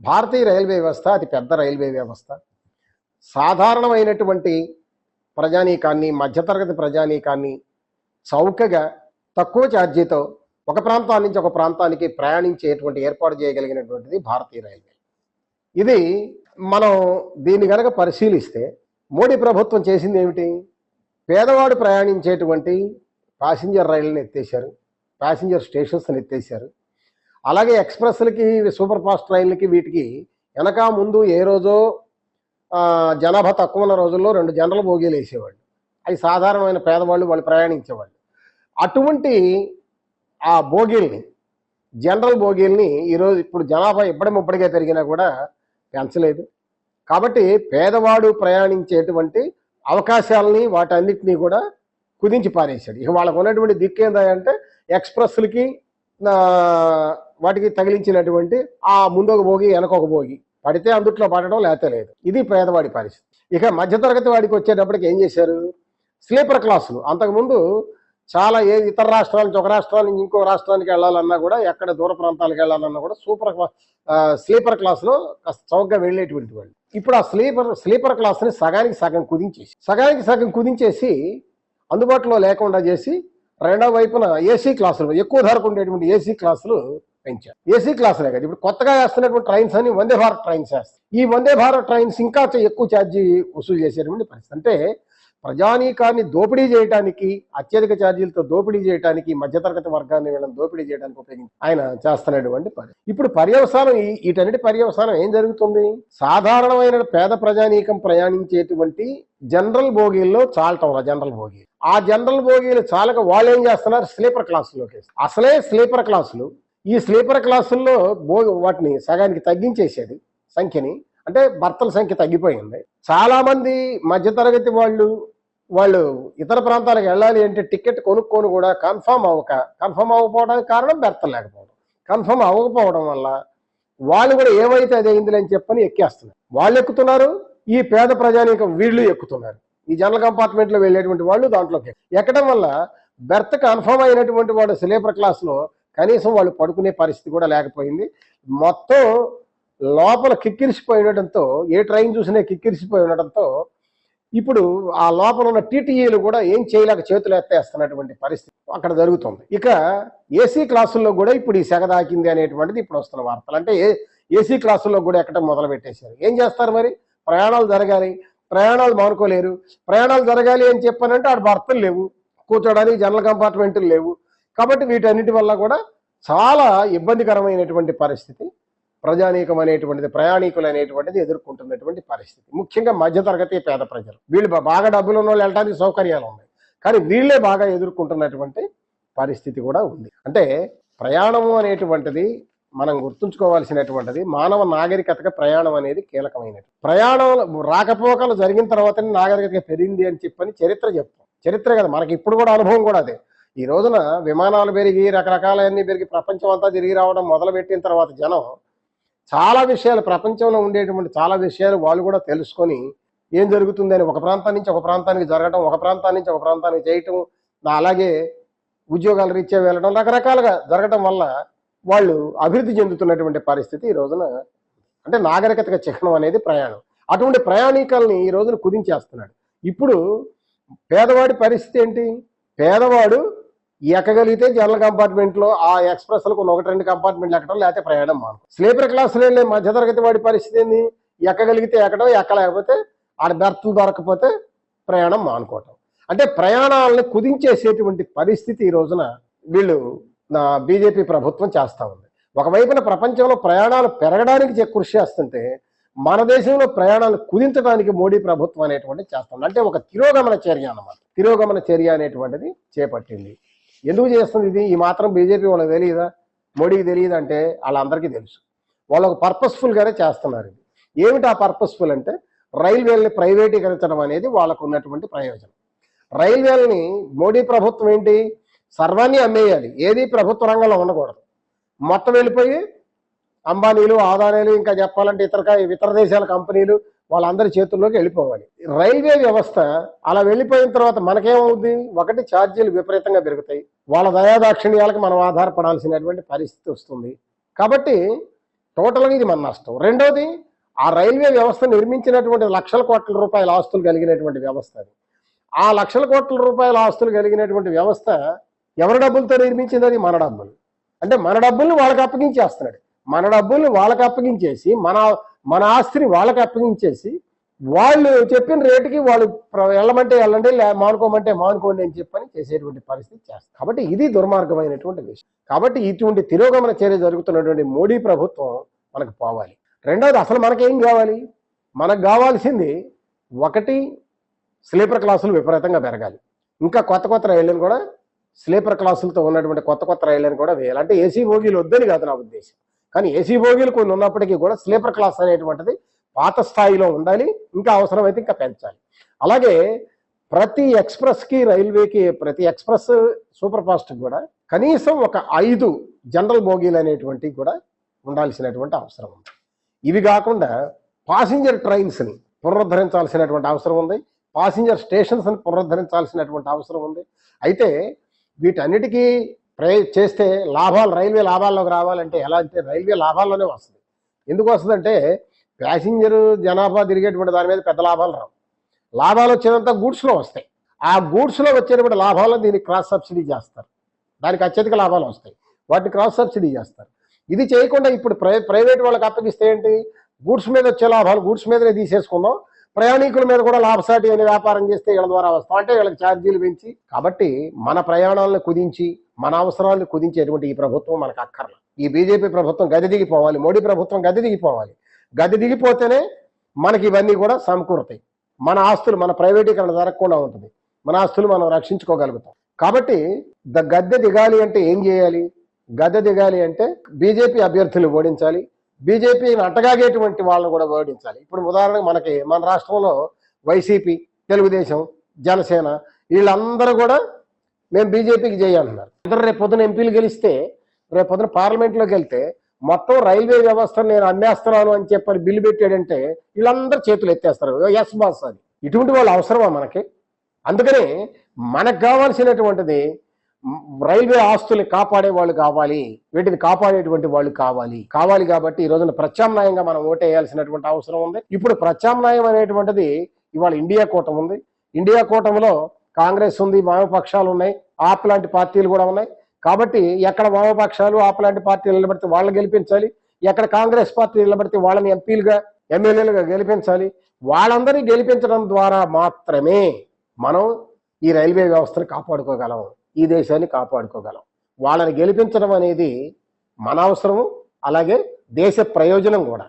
భారతీయ railway వ్యవస్థ అతి పెద్ద రైల్వే వ్యవస్థ. సాధారణమైనటువంటి ప్రజానీకాన్ని మధ్యతరగతి ప్రజానీకాన్ని చౌకగా తక్కువ ఛార్జీతో ఒక ప్రాంతం నుంచి ఒక ప్రాంతానికి ప్రయాణించేటువంటి ఏర్పాటు చేయగలిగినటువంటిది భారతీయ రైల్వే. ఇది మనం దీన్ని కనుక పరిశీలిస్తే మోడీ ప్రభుత్వం చేసింది ఏమిటి? పేదవాడు ప్రయాణించేటువంటి ప్యాసింజర్ రైళ్ళని ఎత్తేసారు ప్యాసింజర్ స్టేషన్స్ని ఎత్తేసారు అలాగే ఎక్స్ప్రెస్లకి సూపర్ ఫాస్ట్ ట్రైన్లకి వీటికి వెనక ముందు ఏ రోజో జనాభా తక్కువ ఉన్న రోజుల్లో రెండు జనరల్ బోగీలు వేసేవాళ్ళు. అవి సాధారణమైన పేదవాళ్ళు వాళ్ళు ప్రయాణించేవాళ్ళు. అటువంటి ఆ బోగీల్ని జనరల్ బోగీల్ని ఈరోజు ఇప్పుడు జనాభా ఇప్పటి ముప్పటిగా పెరిగినా కూడా పెంచలేదు. కాబట్టి పేదవాడు ప్రయాణించేటువంటి అవకాశాలని వాటన్నిటినీ కూడా కుదించి పారేశాడు. ఇక వాళ్ళకు ఉన్నటువంటి దిక్కు ఏంటంటే ఎక్స్ప్రెస్లకి వాటికి తగిలించినటువంటి ఆ ముందు ఒక భోగి వెనకొక భోగి. పడితే అందుట్లో పడడం లేకపోతే లేదు. ఇది పేదవాడి పరిస్థితి. ఇక మధ్యతరగతి వాడికి వచ్చేటప్పటికి ఏం చేశారు? స్లీపర్ క్లాసులు. అంతకుముందు చాలా ఏ ఇతర రాష్ట్రాల నుంచి ఒక రాష్ట్రాల నుంచి ఇంకో రాష్ట్రానికి వెళ్ళాలన్నా కూడా ఎక్కడ దూర ప్రాంతాలకు వెళ్ళాలన్నా కూడా సూపర్ స్లీపర్ క్లాస్లో కాస్త చౌకగా వెళ్ళేటువంటి వాళ్ళు. ఇప్పుడు ఆ స్లీపర్ స్లీపర్ క్లాస్ని సగానికి సగం కుదించేసి సగానికి సగం కుదించేసి అందుబాటులో లేకుండా చేసి రెండవ వైపున ఏసీ క్లాసులు ఎక్కువ ధరకు ఉండేటువంటి ఏసీ క్లాసులు పెంచారు. ఏసీ క్లాసులే కదా. ఇప్పుడు కొత్తగా వేస్తున్నటువంటి ట్రైన్స్ అని వందే భారత్ ట్రైన్స్ వేస్తారు ఈ వందే భారత్ ట్రైన్స్ ఇంకా ఎక్కువ ఛార్జీ వసూలు చేసేటువంటి పరిస్థితి. అంటే ప్రజానీకాన్ని దోపిడీ చేయడానికి అత్యధిక ఛార్జీలతో దోపిడీ చేయడానికి మధ్యతరగతి వర్గాన్ని వీళ్ళని దోపిడీ చేయడానికి ఉపయోగించి ఆయన చేస్తున్నటువంటి పని. ఇప్పుడు పర్యవసానం వీటన్నిటి పర్యవసానం ఏం జరుగుతుంది? సాధారణమైన పేద ప్రజానీకం ప్రయాణించేటువంటి జనరల్ బోగీల్లో చాలటం జనరల్ బోగీ. ఆ జనరల్ బోగీలు చాలక వాళ్ళు ఏం చేస్తున్నారు? స్లీపర్ క్లాసులోకి అసలే స్లీపర్ క్లాసులు ఈ స్లీపర్ క్లాసుల్లో బో వాటిని సగానికి తగ్గించేసేది సంఖ్యని. అంటే భర్తల సంఖ్య తగ్గిపోయింది. చాలామంది మధ్యతరగతి వాళ్ళు వాళ్ళు ఇతర ప్రాంతాలకు వెళ్ళాలి అంటే టికెట్ కొనుక్కొని కూడా కన్ఫర్మ్ అవ్వక కన్ఫర్మ్ అవ్వకపోవడానికి కారణం భర్తలు లేకపోవడం. కన్ఫర్మ్ అవ్వకపోవడం వల్ల వాళ్ళు కూడా ఏమైతే అది అయింది అని చెప్పని ఎక్కేస్తున్నారు. వాళ్ళు ఎక్కుతున్నారు ఈ పేద ప్రజానీకం వీళ్ళు ఎక్కుతున్నారు. ఈ జనరల్ కంపార్ట్మెంట్లో వెళ్ళేటువంటి వాళ్ళు దాంట్లోకి ఎక్కడం వల్ల బెర్త్ కన్ఫర్మ్ అయినటువంటి వాడు స్లీపర్ క్లాస్లో కనీసం వాళ్ళు పడుకునే పరిస్థితి కూడా లేకపోయింది. మొత్తం లోపల కిక్కిరిసిపోయి ఉండటంతో ఏ ట్రైన్ చూసినా కిక్కిరిసిపోయి ఉండటంతో ఇప్పుడు ఆ లోపల ఉన్న టీటీఈలు కూడా ఏం చేయలేక చేతులు ఎత్తేస్తున్నటువంటి పరిస్థితి అక్కడ జరుగుతుంది. ఇక ఏసీ క్లాసుల్లో కూడా ఇప్పుడు ఈ సెగ దాకింది అనేటువంటిది ఇప్పుడు వస్తున్న వార్తలు. అంటే ఏ ఏసీ క్లాసుల్లో కూడా ఎక్కడ మొదలు పెట్టేశారు. ఏం చేస్తారు మరి? ప్రయాణాలు జరగాలి. ప్రయాణాలు మానుకోలేరు. ప్రయాణాలు జరగాలి అని చెప్పానంటే ఆడ భర్తలు లేవు. కూర్చోడానికి జనరల్ కంపార్ట్మెంట్లు లేవు. కాబట్టి వీటన్నిటి వల్ల కూడా చాలా ఇబ్బందికరమైనటువంటి పరిస్థితి ప్రజానీకం అనేటువంటిది ప్రయాణికులు అనేటువంటిది ఎదుర్కొంటున్నటువంటి పరిస్థితి. ముఖ్యంగా మధ్యతరగతి పేద ప్రజలు. వీళ్ళు బాగా డబ్బులు ఉన్న వాళ్ళు వెళ్ళడానికి సౌకర్యాలు ఉన్నాయి. కానీ వీళ్ళే బాగా ఎదుర్కొంటున్నటువంటి పరిస్థితి కూడా ఉంది. అంటే ప్రయాణము అనేటువంటిది మనం గుర్తుంచుకోవాల్సినటువంటిది మానవ నాగరికతగా ప్రయాణం అనేది కీలకమైనది. ప్రయాణం రాకపోకలు జరిగిన తర్వాత నాగరికత పెరిగింది అని చెప్పని చరిత్ర చెప్తాం. చరిత్ర కదా. మనకి ఇప్పుడు కూడా అనుభవం కూడా అదే. ఈ రోజున విమానాలు పెరిగి రకరకాలన్నీ పెరిగి ప్రపంచం అంతా తిరిగి రావడం మొదలుపెట్టిన తర్వాత జనం చాలా విషయాలు ప్రపంచంలో ఉండేటువంటి చాలా విషయాలు వాళ్ళు కూడా తెలుసుకొని ఏం జరుగుతుందని ఒక ప్రాంతం నుంచి ఒక ప్రాంతానికి జరగడం ఒక ప్రాంతం నుంచి ఒక ప్రాంతానికి చేయటం నా అలాగే ఉద్యోగాల రీత్యా వెళ్ళడం రకరకాలుగా జరగడం వల్ల వాళ్ళు అభివృద్ధి చెందుతున్నటువంటి పరిస్థితి ఈ రోజున. అంటే నాగరికతగా చిహ్నం అనేది ప్రయాణం. అటువంటి ప్రయాణికుల్ని ఈ రోజున కుదించేస్తున్నాడు. ఇప్పుడు పేదవాడి పరిస్థితి ఏంటి? పేదవాడు ఎక్కగలిగితే జనరల్ కంపార్ట్మెంట్లో ఆ ఎక్స్ప్రెస్లకు ఒకటి రెండు కంపార్ట్మెంట్లు ఎక్కడం లేకపోతే ప్రయాణం మాను స్లీపర్ క్లాసులో వెళ్ళే మధ్యతరగతి వాడి పరిస్థితి ఏంది? ఎక్కగలిగితే ఎక్కడం ఎక్కలేకపోతే ఆడ బెర్త్ దొరకపోతే ప్రయాణం మానుకోవటం. అంటే ప్రయాణాలను కుదించేసేటువంటి పరిస్థితి ఈ రోజున వీళ్ళు నా బీజేపీ ప్రభుత్వం చేస్తా ఉంది. ఒకవైపున ప్రపంచంలో ప్రయాణాలు పెరగడానికి చే- కృషి చేస్తుంటే మన దేశంలో ప్రయాణాలు కుదించడానికి మోడీ ప్రభుత్వం అనేటువంటిది చేస్తుంది అంటే ఒక తిరోగమన చర్య అన్నమాట. తిరోగమన చర్య అనేటువంటిది చేపట్టింది. ఎందుకు చేస్తుంది ఇది? ఈ మాత్రం బీజేపీ వాళ్ళకి తెలియదా? మోడీకి తెలియదు అంటే వాళ్ళందరికీ తెలుసు. వాళ్ళకు పర్పస్ఫుల్గానే చేస్తున్నారు ఇది. ఏమిటి ఆ పర్పస్ఫుల్ అంటే రైల్వేలని ప్రైవేటీకరించడం అనేది వాళ్ళకు ఉన్నటువంటి ప్రయోజనం. రైల్వేలని మోడీ ప్రభుత్వం ఏంటి? సర్వాన్ని అమ్మేయాలి. ఏది ప్రభుత్వ రంగంలో ఉండకూడదు. మొత్తం వెళ్ళిపోయి అంబానీలు ఆదానీలు ఇంకా చెప్పాలంటే ఇతర ఇతర దేశాల కంపెనీలు వాళ్ళందరి చేతుల్లోకి వెళ్ళిపోవాలి. రైల్వే వ్యవస్థ అలా వెళ్ళిపోయిన తర్వాత మనకేమవుద్ది? ఒకటి ఛార్జీలు విపరీతంగా పెరుగుతాయి. వాళ్ళ దయాదాక్షిణ్యాలకు మనం ఆధారపడాల్సినటువంటి పరిస్థితి వస్తుంది. కాబట్టి టోటల్గా ఇది మన నష్టం. రెండవది ఆ రైల్వే వ్యవస్థ నిర్మించినటువంటి లక్షల కోట్ల రూపాయల ఆస్తులు కలిగినటువంటి వ్యవస్థ అది. ఆ లక్షల కోట్ల రూపాయల ఆస్తులు కలిగినటువంటి వ్యవస్థ ఎవరి డబ్బులతో నిర్మించింది అది? మన డబ్బులు. అంటే మన డబ్బుల్ని వాళ్ళకి అప్పగించేస్తున్నాడు. మన డబ్బుల్ని వాళ్ళకి అప్పగించేసి మన మన ఆస్తిని వాళ్ళకి అప్పగించేసి వాళ్ళు చెప్పిన రేటుకి వాళ్ళు ప్ర- వెళ్ళమంటే వెళ్ళండి లే మానుకోమంటే మానుకోండి అని చెప్పని చేసేటువంటి పరిస్థితి చేస్తారు కాబట్టి ఇది దుర్మార్గమైనటువంటి విషయం. కాబట్టి ఇటువంటి తిరోగమన చర్య జరుగుతున్నటువంటి మోడీ ప్రభుత్వం మనకు పోవాలి. రెండవది అసలు మనకేం కావాలి? మనకు కావాల్సింది ఒకటి స్లీపర్ క్లాసులు విపరీతంగా పెరగాలి. ఇంకా కొత్త కొత్త రైళ్ళని కూడా స్లీపర్ క్లాసులతో ఉన్నటువంటి కొత్త కొత్త రైళ్ళని కూడా వేయాలి. అంటే ఏసీ బోగీలు వద్దని కాదు నా ఉద్దేశం. కానీ ఏసీ బోగీలు కొన్ని ఉన్నప్పటికీ కూడా స్లీపర్ క్లాస్ అనేటువంటిది పాత స్థాయిలో ఉండాలి ఇంకా అవసరమైతే ఇంకా పెంచాలి. అలాగే ప్రతి ఎక్స్ప్రెస్కి రైల్వేకి ప్రతి ఎక్స్ప్రెస్ సూపర్ ఫాస్ట్ కూడా కనీసం ఒక ఐదు జనరల్ బోగీలు అనేటువంటివి కూడా ఉండాల్సినటువంటి అవసరం ఉంది. ఇవి కాకుండా పాసింజర్ ట్రైన్స్ని పునరుద్ధరించాల్సినటువంటి అవసరం ఉంది పాసింజర్ స్టేషన్స్ని పునరుద్ధరించాల్సినటువంటి అవసరం ఉంది. అయితే వీటన్నిటికీ ప్రయ చేస్తే లాభాలు రైల్వే లాభాల్లోకి రావాలంటే ఎలా అంటే రైల్వే లాభాల్లోనే వస్తుంది. ఎందుకు వస్తుందంటే ప్యాసింజర్ జనాభా తిరిగేటువంటి దాని మీద పెద్ద లాభాలు రావు. లాభాలు వచ్చేదంతా గూడ్స్లో వస్తాయి. ఆ గూడ్స్లో వచ్చేటువంటి లాభాలను దీనికి క్రాస్ సబ్సిడీ చేస్తారు. దానికి అత్యధిక లాభాలు వస్తాయి. వాటిని క్రాస్ సబ్సిడీ చేస్తారు. ఇది చేయకుండా ఇప్పుడు ప్రై ప్రైవేట్ వాళ్ళకి అప్పగిస్తే ఏంటి? గూడ్స్ మీద వచ్చే లాభాలు గూడ్స్ మీదనే తీసేసుకుందాం. ప్రయాణికుల మీద కూడా లాభసాటి అనే వ్యాపారం చేస్తే వీళ్ళ ద్వారా వస్తాం. అంటే వీళ్ళకి ఛార్జీలు పెంచి కాబట్టి మన ప్రయాణాలను కుదించి మన అవసరాలను కుదించేటువంటి ఈ ప్రభుత్వం మనకు అక్కర్ల. ఈ బీజేపీ ప్రభుత్వం గది దిగిపోవాలి మోడీ ప్రభుత్వం గది దిగిపోవాలి. గది దిగిపోతేనే మనకి ఇవన్నీ కూడా సమకూరుతాయి. మన ఆస్తులు మన ప్రైవేటీకరణ జరగకుండా ఉంటుంది. మన ఆస్తులు మనం రక్షించుకోగలుగుతాం. కాబట్టి ద గద్దె దిగాలి అంటే ఏం చేయాలి? గద్దె దిగాలి అంటే బీజేపీ అభ్యర్థులు ఓడించాలి. బీజేపీని అట్టగాగేటువంటి వాళ్ళని కూడా ఓడించాలి. ఇప్పుడు ఉదాహరణకు మనకి మన రాష్ట్రంలో వైసీపీ తెలుగుదేశం జనసేన వీళ్ళందరూ కూడా మేము బీజేపీకి చేయాలన్నారు ఇద్దరు రేపు పొద్దున ఎంపీలు గెలిస్తే రేపు పొద్దున పార్లమెంట్లోకి వెళ్తే మొత్తం రైల్వే వ్యవస్థను నేను అమ్మేస్తున్నాను అని చెప్పని బిల్లు పెట్టాడంటే వీళ్ళందరూ చేతులు ఎత్తేస్తారు. ఎస్ బాస్ అని ఇటువంటి వాళ్ళు అవసరమా మనకి? అందుకనే మనకు కావాల్సినటువంటిది రైల్వే ఆస్తుల్ని కాపాడే వాళ్ళు కావాలి వీటిని కాపాడేటువంటి వాళ్ళు కావాలి. కావాలి కాబట్టి ఈ రోజున ప్రత్యామ్నాయంగా మనం ఓటేయాల్సినటువంటి అవసరం ఉంది. ఇప్పుడు ప్రత్యామ్నాయం అనేటువంటిది ఇవాళ ఇండియా కూటమి ఉంది. ఇండియా కూటమిలో కాంగ్రెస్ ఉంది వామపక్షాలు ఉన్నాయి ఆప్ లాంటి పార్టీలు కూడా ఉన్నాయి. కాబట్టి ఎక్కడ వామపక్షాలు ఆప్ లాంటి పార్టీలు నిలబడితే వాళ్ళని గెలిపించాలి. ఎక్కడ కాంగ్రెస్ పార్టీ నిలబడితే వాళ్ళని ఎంపీలుగా ఎమ్మెల్యేలుగా గెలిపించాలి. వాళ్ళందరినీ గెలిపించడం ద్వారా మాత్రమే మనం ఈ రైల్వే వ్యవస్థను కాపాడుకోగలం ఈ దేశాన్ని కాపాడుకోగలం. వాళ్ళని గెలిపించడం అనేది మన అవసరము అలాగే దేశ ప్రయోజనం కూడా.